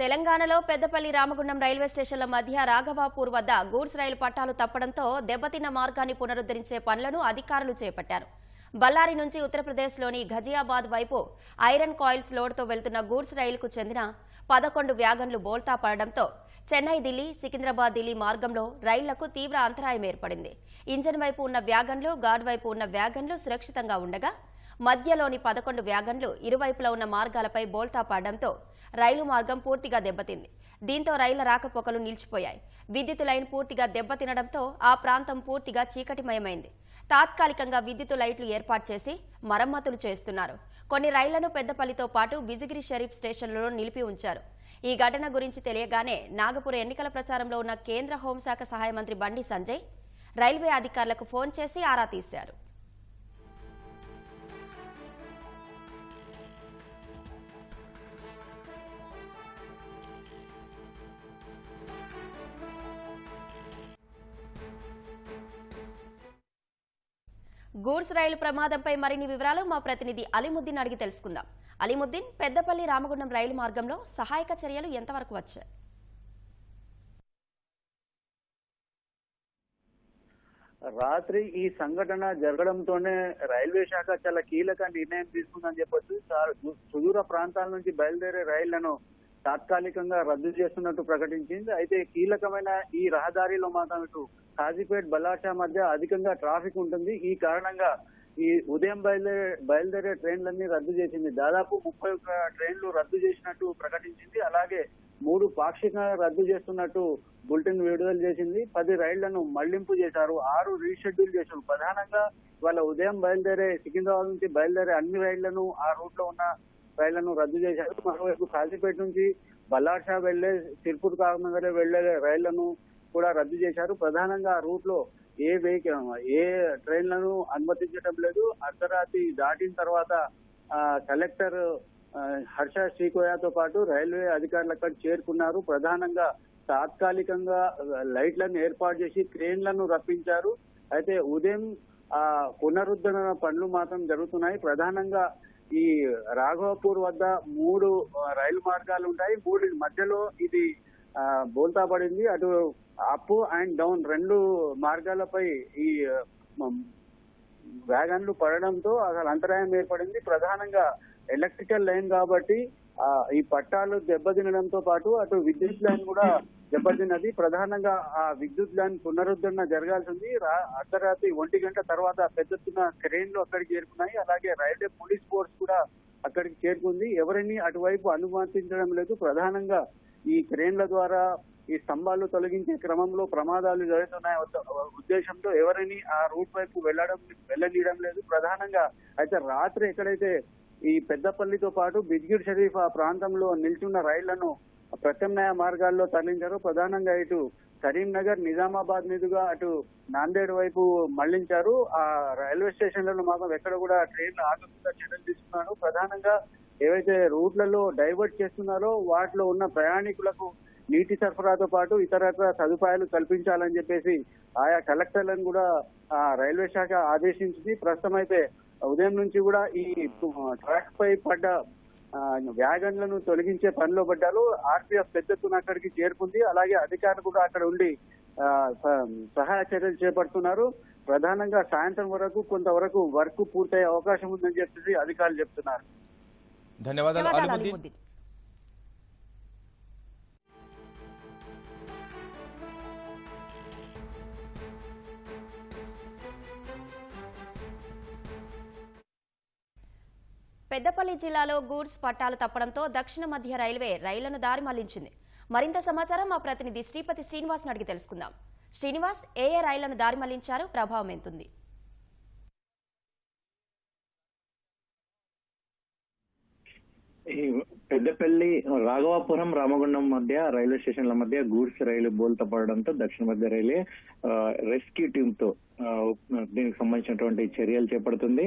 తెలంగాణలో పెద్దపల్లి రామగుండం రైల్వే స్టేషన్ల మధ్య రాఘవాపూర్ వద్ద గూడ్స్ రైలు పట్టాలు తప్పడంతో దెబ్బతిన్న మార్గాన్ని పునరుద్ధరించే పనులను అధికారులు చేపట్టారు. బళ్ళారి నుంచి ఉత్తరప్రదేశ్లోని ఘజియాబాద్ వైపు ఐరన్ కాయిల్స్ లోడ్తో వెళ్తున్న గూడ్స్ రైలుకు చెందిన పదకొండు వ్యాగన్లు బోల్తా పడడంతో చెన్నై ఢిల్లీ సికింద్రాబాద్ ఢిల్లీ మార్గంలో రైళ్ళకు తీవ్ర అంతరాయం ఏర్పడింది. ఇంజన్ వైపు ఉన్న వ్యాగన్లు గార్డ్ వైపు ఉన్న వ్యాగన్లు సురక్షితంగా ఉండగా మధ్యలోని పదకొండు వ్యాగన్లు ఇరువైపులా ఉన్న మార్గాలపై బోల్తా పడడంతో రైలు మార్గం పూర్తిగా దెబ్బతింది. దీంతో రైళ్ళ రాకపోకలు నిలిచిపోయాయి. విద్యుత్ లైన్ పూర్తిగా దెబ్బతినడంతో ఆ ప్రాంతం పూర్తిగా చీకటిమయమైంది. తాత్కాలికంగా విద్యుత్ లైట్లు ఏర్పాటు చేసి మరమ్మతులు చేస్తున్నారు. కొన్ని రైళ్ళను పెద్దపల్లితో పాటు బిజిగిరి షరీఫ్ స్టేషన్లలో నిలిపి ఉంచారు. ఈ ఘటన గురించి తెలియగానే నాగపూర్ ఎన్నికల ప్రచారంలో ఉన్న కేంద్ర హోంశాఖ సహాయ మంత్రి బండి సంజయ్ రైల్వే అధికారులకు ఫోన్ చేసి ఆరా తీశారు. గూడ్స్ రైలు ప్రమాదంపై మరిన్ని వివరాలు మా ప్రతినిధి అలీముద్దీన్ అడిగి తెలుసుకుందాం. అలీముద్దీన్ పెద్దపల్లి రామగుండం రైలు మార్గంలో సహాయక చర్యలు ఎంతవరకు వచ్చాయి? రాత్రి ఈ సంఘటన జరగడంతోనే రైల్వే శాఖ చాలా కీలక నిర్ణయం తీసుకుందని చెప్పొచ్చు. సుదూర ప్రాంతాల నుంచి బయలుదేరే రైళ్ళను తాత్కాలికంగా రద్దు చేస్తున్నట్టు ప్రకటించింది. అయితే కీలకమైన ఈ రహదారిలో మాత్రం ఇటు కాజీపేట్ బలాషా మధ్య అధికంగా ట్రాఫిక్ ఉంటుంది. ఈ కారణంగా ఈ ఉదయం బయలుదేరే బయలుదేరే ట్రైన్లన్నీ రద్దు చేసింది. దాదాపు ముప్పై ఒక్క ట్రైన్లు రద్దు చేసినట్టు ప్రకటించింది. అలాగే మూడు పాక్షికంగా రద్దు చేస్తున్నట్టు బులెటిన్ విడుదల చేసింది. పది రైళ్ళను మళ్ళింపు చేశారు. ఆరు రీషెడ్యూల్ చేశారు. ప్రధానంగా వాళ్ళ ఉదయం బయలుదేరే సికింద్రాబాద్ నుంచి బయలుదేరే అన్ని రైళ్ళను ఆ రూట్లో ఉన్న రైళ్ళను రద్దు చేశారు. మరోవైపు కాజీపేట నుంచి బల్లార్షా వెళ్ళే సిర్పూర్ కాకనగర్ వెళ్ళే రైళ్ళను కూడా రద్దు చేశారు. ప్రధానంగా ఆ రూట్లో ఏ వెహికల్ ఏ ట్రైన్లను అనుమతించడం లేదు. అర్ధరాత్రి దాటిన తర్వాత కలెక్టర్ హర్ష శ్రీకోయాతో పాటు రైల్వే అధికారులు అక్కడ చేరుకున్నారు. ప్రధానంగా తాత్కాలికంగా లైట్లను ఏర్పాటు చేసి క్రేన్లను రప్పించారు. అయితే ఉదయం ఆ పునరుద్ధరణ పనులు మాత్రం జరుగుతున్నాయి. ప్రధానంగా ఈ రాఘవపూర్ వద్ద మూడు రైలు మార్గాలు ఉంటాయి. మూడు మధ్యలో ఇది బోల్తా పడింది. అటు అప్ అండ్ డౌన్ రెండు మార్గాలపై ఈ వ్యాగన్లు పడడంతో అసలు అంతరాయం ఏర్పడింది. ప్రధానంగా ఎలక్ట్రికల్ లైన్ కాబట్టి ఈ పట్టాలు దెబ్బతినడంతో పాటు అటు విద్యుత్ లైన్ కూడా దెబ్బతిన్నది. ప్రధానంగా ఆ విద్యుత్ లైన్ పునరుద్ధరణ జరగాల్సి ఉంది రా- అర్ధరాత్రి ఒంటి గంట తర్వాత పెద్ద ఎత్తున క్రేన్లు అక్కడికి చేరుకున్నాయి. అలాగే రైల్వే పోలీస్ ఫోర్స్ కూడా అక్కడికి చేరుకుంది. ఎవరిని అటువైపు అనుమతించడం లేదు. ప్రధానంగా ఈ క్రేన్ల ద్వారా ఈ స్తంభాలు తొలగించే క్రమంలో ప్రమాదాలు జరుగుతున్నాయి ఉద్దేశంతో ఎవరిని ఆ రూట్ వైపు వెళ్ళడం వెళ్ళనీయడం లేదు. ప్రధానంగా అయితే రాత్రి ఎక్కడైతే ఈ పెద్దపల్లితో పాటు బిజ్గిర్ షరీఫ్ ఆ ప్రాంతంలో నిల్చున్న రైళ్ళను ప్రత్యామ్నాయ మార్గాల్లో తరలించారు. ప్రధానంగా ఇటు కరీంనగర్ నిజామాబాద్ మీదుగా అటు నాందేడ్ వైపు మళ్ళించారు. ఆ రైల్వే స్టేషన్లలో మాత్రం ఎక్కడ కూడా ట్రైన్లు ఆగకుండా చర్యలు తీసుకున్నారు. ప్రధానంగా ఏవైతే రూట్లలో డైవర్ట్ చేస్తున్నారో వాటిలో ఉన్న ప్రయాణికులకు నీటి సరఫరాతో పాటు ఇతరత్ర సదుపాయాలు కల్పించాలని చెప్పేసి ఆయా కలెక్టర్లను కూడా ఆ రైల్వే శాఖ ఆదేశించింది. ప్రస్తుతం అయితే ఉదయం నుంచి కూడా ఈ ట్రాక్ పై పడ్డ వ్యాగన్లను తొలగించే పనిలో పడ్డారు. ఆర్పీఎఫ్ పెద్ద ఎత్తున అక్కడికి చేరుకుంది. అలాగే అధికారులు కూడా అక్కడ ఉండి సహాయ చర్యలు చేపడుతున్నారు. ప్రధానంగా సాయంత్రం వరకు కొంతవరకు వర్క్ పూర్తయ్యే అవకాశం ఉందని చెప్పేసి అధికారులు చెప్తున్నారు. ధన్యవాదాలు. పెద్దపల్లి జిల్లాలో గూడ్స్ పట్టాలు తప్పడంతో దక్షిణ మధ్య రైల్వే రైళ్ళను దారి మళ్ళించింది. మరింత సమాచారం మా ప్రతినిధి శ్రీపతి శ్రీనివాస్ అడిగి తెలుసుకుందాం. శ్రీనివాస్ ఏ ఏ రైళ్ళను దారి మళ్ళించారు? ప్రభావం ఎంతుంది. ఈ పెద్దపల్లి రాఘవాపురం రామగుండం మధ్య రైల్వే స్టేషన్ల మధ్య గూడ్స్ రైలు బోల్తా పడడంతో దక్షిణ మధ్య రైల్వే రెస్క్యూ టీమ్తో దీనికి సంబంధించినటువంటి చర్యలు చేపడుతుంది.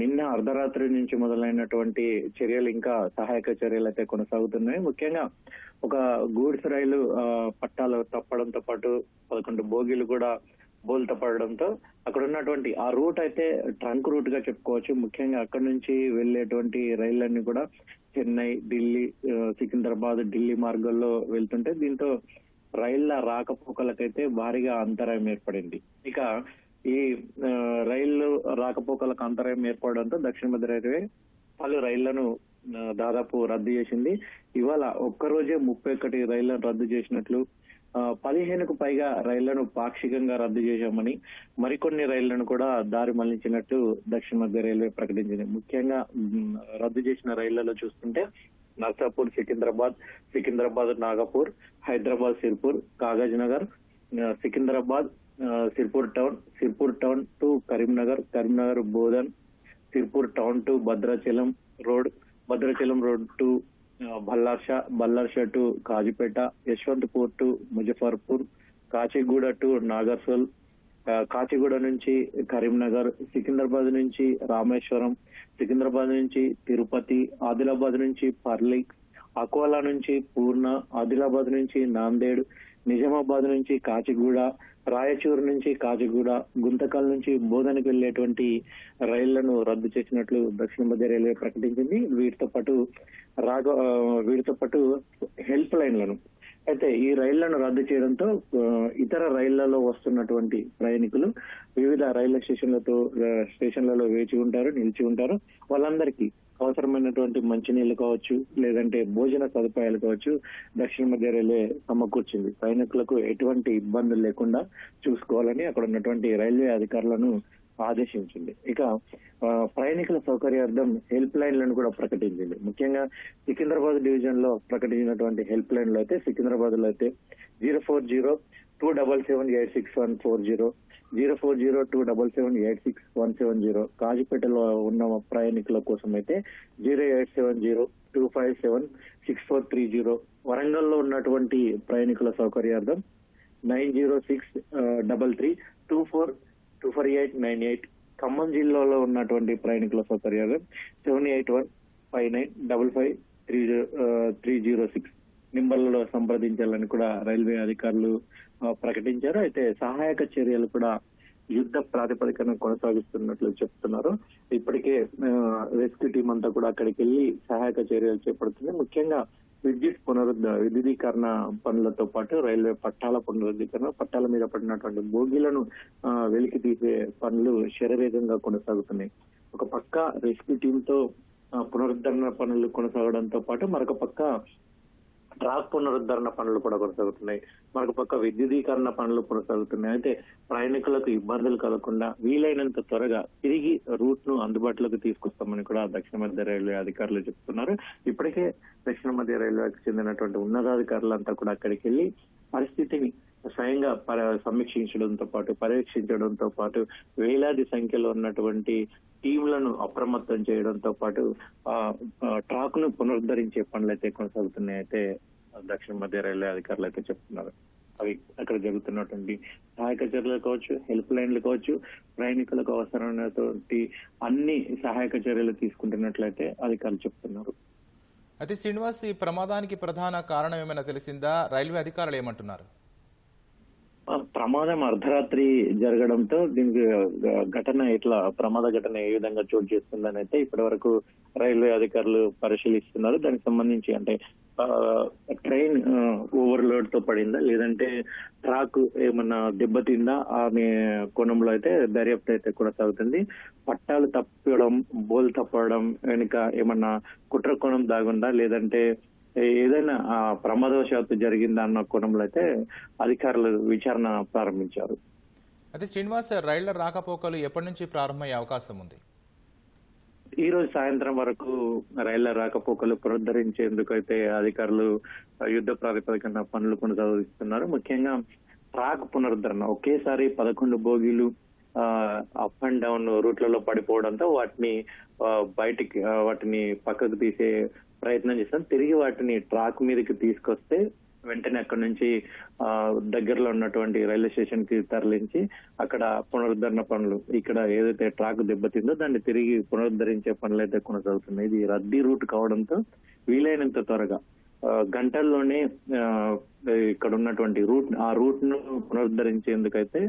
నిన్న అర్ధరాత్రి నుంచి మొదలైనటువంటి చర్యలు ఇంకా సహాయక చర్యలు అయితే కొనసాగుతున్నాయి. ముఖ్యంగా ఒక గూడ్స్ రైలు పట్టాలు తప్పడంతో పాటు పదకొండు బోగీలు కూడా బోల్త పడడంతో అక్కడ ఉన్నటువంటి ఆ రూట్ అయితే ట్రంక్ రూట్గా చెప్పుకోవచ్చు. ముఖ్యంగా అక్కడ నుంచి వెళ్ళేటువంటి రైళ్ళన్నీ కూడా చెన్నై ఢిల్లీ సికింద్రాబాద్ ఢిల్లీ మార్గంలో వెళ్తుంటే దీంతో రైళ్ళ రాకపోకలకైతే భారీగా అంతరాయం ఏర్పడింది. ఇక ఈ రైళ్ళు రాకపోకలకు అంతరాయం ఏర్పడడంతో దక్షిణ మధ్య రైల్వే పలు రైళ్ళను దాదాపు రద్దు చేసింది. ఇవాళ ఒక్కరోజే ముప్పై ఒకటి రైళ్ళను రద్దు చేసినట్లు పదిహేనుకు పైగా రైళ్ళను పాక్షికంగా రద్దు చేశామని మరికొన్ని రైళ్ళను కూడా దారి మళ్ళించినట్టు దక్షిణ మధ్య రైల్వే ప్రకటించింది. ముఖ్యంగా రద్దు చేసిన రైళ్ళలో చూస్తుంటే Narsapur Secunderabad Secunderabad Nagpur Hyderabad Sirpur Kagaz Nagar Secunderabad Sirpur town Sirpur town to Karimnagar Karimnagar Bodhan Sirpur town to Bhadrachalam road Bhadrachalam road to Ballarsha Ballarsha to Kazipet Yesvantpur to Muzaffarpur Kacheguda to Nagarsol Kacheguda నుంచి కరీంనగర్ సికింద్రాబాద్ నుంచి రామేశ్వరం సికింద్రాబాద్ నుంచి తిరుపతి ఆదిలాబాద్ నుంచి పర్లి అకోలా నుంచి పూర్ణ ఆదిలాబాద్ నుంచి నాందేడ్ నిజామాబాద్ నుంచి కాచిగూడ రాయచూరు నుంచి కాచిగూడ గుంతకల్ నుంచి బోధనకు వెళ్ళేటువంటి రైళ్ళను రద్దు చేసినట్లు దక్షిణ మధ్య రైల్వే ప్రకటించింది. వీటితో పాటు రాగ వీటితో పాటు హెల్ప్ లైన్లను అయితే ఈ రైళ్ళను రద్దు చేయడంతో ఇతర రైళ్ళలో వస్తున్నటువంటి ప్రయాణికులు వివిధ రైల్వే స్టేషన్లతో స్టేషన్లలో వేచి ఉంటారు నిలిచి ఉంటారు. వాళ్ళందరికీ అవసరమైనటువంటి మంచినీళ్ళు కావచ్చు లేదంటే భోజన సదుపాయాలు కావచ్చు దక్షిణ మధ్య రైల్వే సమకూర్చింది. ప్రయాణికులకు ఎటువంటి ఇబ్బందులు లేకుండా చూసుకోవాలని అక్కడ ఉన్నటువంటి రైల్వే అధికారులను ఆదేశించింది. ఇక ప్రయాణికుల సౌకర్యార్థం హెల్ప్ లైన్లను కూడా ప్రకటించింది. ముఖ్యంగా సికింద్రాబాద్ డివిజన్లో ప్రకటించినటువంటి హెల్ప్ లైన్లు అయితే సికింద్రాబాద్లో అయితే zero four zero two double seven eight six one four zero zero four zero two double seven eight six one seven zero కాజీపేటలో ఉన్న ప్రయాణికుల కోసం అయితే zero eight seven zero two five seven six four three zero వరంగల్లో ఉన్నటువంటి ప్రయాణికుల సౌకర్యార్థం nine zero six double three two four two four eight nine eight Khammam జిల్లాలో ఉన్నటువంటి ప్రయాణికుల సౌకర్యాలు seven eight one five nine double five three three zero six నింబర్లలో సంప్రదించాలని కూడా రైల్వే అధికారులు ప్రకటించారు. అయితే సహాయక చర్యలు కూడా యుద్ధ ప్రాతిపదికన కొనసాగిస్తున్నట్లు చెప్తున్నారు. ఇప్పటికే రెస్క్యూ టీం అంతా కూడా అక్కడికి వెళ్ళి సహాయక చర్యలు చేపడుతుంది. ముఖ్యంగా విద్యుత్ పునరుద్ధ విద్యుదీకరణ పనులతో పాటు రైల్వే పట్టాల పునరుద్ధీకరణ పట్టాల మీద పడినటువంటి బోగీలను వెలికి తీసే పనులు శరవేగంగా కొనసాగుతున్నాయి. ఒక పక్క రెస్క్యూ టీమ్తో పునరుద్ధరణ పనులు కొనసాగడంతో పాటు మరొక పక్క ట్రాక్ పునరుద్ధరణ పనులు కూడా కొనసాగుతున్నాయి. మనకు పక్క విద్యుదీకరణ పనులు కొనసాగుతున్నాయి. అయితే ప్రయాణికులకు ఇబ్బందులు కలగకుండా వీలైనంత త్వరగా తిరిగి రూట్ను అందుబాటులోకి తీసుకొస్తామని కూడా దక్షిణ మధ్య రైల్వే అధికారులు చెప్తున్నారు. ఇప్పటికే దక్షిణ మధ్య రైల్వేకి చెందినటువంటి ఉన్నతాధికారులంతా కూడా అక్కడికి వెళ్ళి పరిస్థితిని స్వయంగా పర- సమీక్షించడంతో పాటు పర్యవేక్షించడంతో పాటు వేలాది సంఖ్యలో ఉన్నటువంటి టీంలను అప్రమత్తం చేయడంతో పాటు ఆ ట్రాక్ను పునరుద్ధరించే పనులు అయితే కొనసాగుతున్నాయి అయితే దక్షిణ మధ్య రైల్వే అధికారులు అయితే చెప్తున్నారు. అవి అక్కడ జరుగుతున్నటువంటి సహాయక చర్యలు కావచ్చు హెల్ప్ లైన్లు కావచ్చు ప్రయాణికులకు అవసరమైనటువంటి అన్ని సహాయక చర్యలు తీసుకుంటున్నట్లయితే అధికారులు చెప్తున్నారు. అయితే శ్రీనివాస్ ఈ ప్రమాదానికి ప్రధాన కారణం ఏమైనా తెలిసిందా? రైల్వే అధికారులు ఏమంటున్నారు? ప్రమాదం అర్ధరాత్రి జరగడంతో దీనికి ఘటన ఇట్లా ప్రమాద ఘటన ఏ విధంగా చోటు చేస్తుందని అయితే ఇప్పటి వరకు రైల్వే అధికారులు పరిశీలిస్తున్నారు. దానికి సంబంధించి అంటే ట్రైన్ ఓవర్లోడ్తో పడిందా? లేదంటే ట్రాక్ ఏమన్నా దెబ్బతిందా? ఆమె కోణంలో అయితే దర్యాప్తు అయితే కొనసాగుతుంది పట్టాలు తప్పడం బోల్ తప్పడం వెనుక ఏమన్నా కుట్ర కోణం దాగుందా? లేదంటే ఏదైనా ప్రమాదవశాత్తు జరిగిందా అన్న కోణంలో అయితే అధికారులు విచారణ ప్రారంభించారు. అయితే శ్రీనివాస్ రైళ్ళ రాకపోకలు ఎప్పటి నుంచి ప్రారంభమయ్యే అవకాశం ఉంది? ఈ రోజు సాయంత్రం వరకు రైళ్ళ రాకపోకలు పునరుద్ధరించేందుకు అయితే అధికారులు యుద్ధ ప్రాతిపదికన పనులు కొనసాగిస్తున్నారు. ముఖ్యంగా ట్రాక్ పునరుద్ధరణ ఒకేసారి పదకొండు బోగీలు అప్ అండ్ డౌన్ రూట్లలో పడిపోవడంతో వాటిని బయటికి వాటిని పక్కకు తీసే ప్రయత్నం చేస్తాం. తిరిగి వాటిని ట్రాక్ మీదకి తీసుకొస్తే వెంటనే అక్కడ నుంచి దగ్గరలో ఉన్నటువంటి రైల్వే స్టేషన్కి తరలించి అక్కడ పునరుద్ధరణ పనులు ఇక్కడ ఏదైతే ట్రాక్ దెబ్బతిందో దాన్ని తిరిగి పునరుద్ధరించే పనులు అయితే కొనసాగుతున్నాయి. ఇది రద్దీ రూట్ కావడంతో వీలైనంత త్వరగా గంటల్లోనే ఇక్కడ ఉన్నటువంటి రూట్ ఆ రూట్ను పునరుద్ధరించేందుకైతే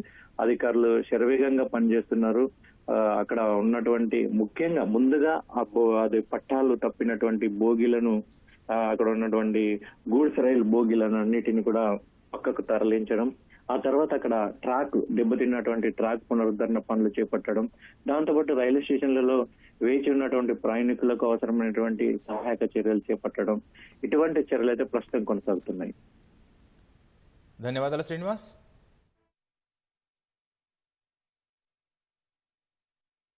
అధికారులు శరవేగంగా పనిచేస్తున్నారు. అక్కడ ఉన్నటువంటి ముఖ్యంగా ముందుగా ఆ అది పట్టాలు తప్పినటువంటి బోగిలను అక్కడ ఉన్నటువంటి గూడ్స్ రైల్ బోగీలను అన్నిటిని కూడా పక్కకు తరలించడం ఆ తర్వాత అక్కడ ట్రాక్ దెబ్బతిన్నటువంటి ట్రాక్ పునరుద్ధరణ పనులు చేపట్టడం దాంతోపాటు రైల్వే స్టేషన్లలో వేచి ఉన్నటువంటి ప్రయాణికులకు అవసరమైనటువంటి సహాయక చర్యలు చేపట్టడం ఇటువంటి చర్యలు అయితే ప్రస్తుతం కొనసాగుతున్నాయి. ధన్యవాదాలు శ్రీనివాస్.